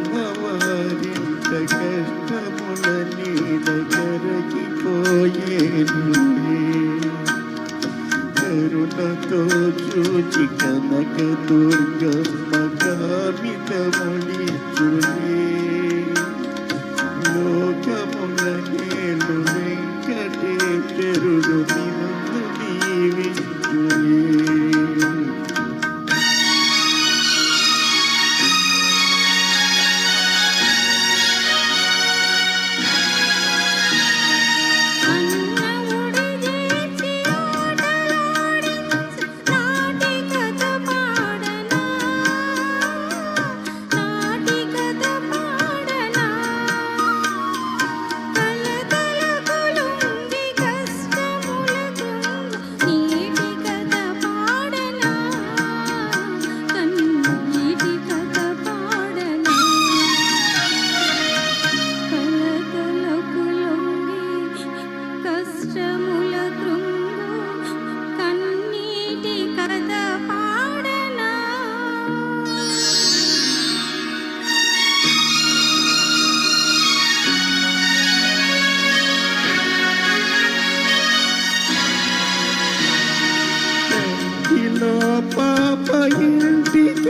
గౌరవారింత కష్టములని దగ్గరకి పోయేను కరుణతో చూచి కనక దుర్గమ్మ కామితముని చులే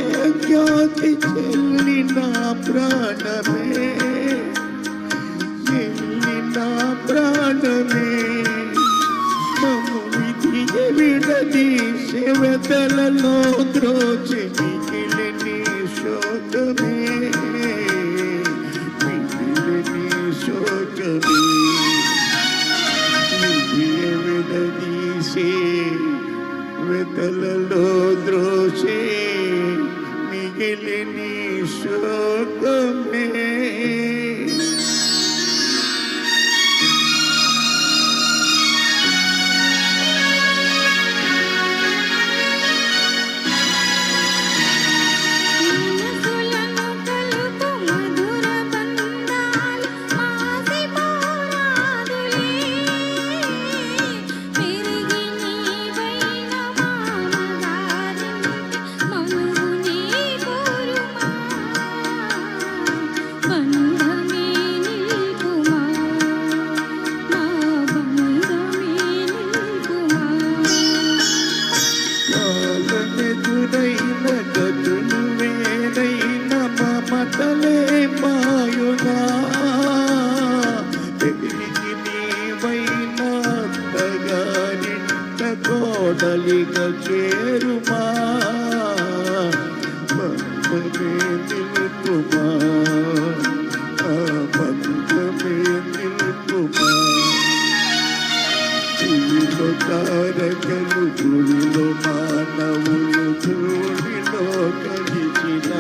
ఇంటికే చెల్లి నా ప్రాణమే. చెల్లి నా ప్రాణమే. మమ్ము విధి విడది శివతలలో ద్రోచి వెతలలో ద్రోషే మిగిలిని శోకమే. బలిగ చేరుమా? బంధమే నిలుపుమా? ఆ నిలుపుమా? భూమిలో తారకలు గుడిలో మానవులు ధూళిలో కలిసిన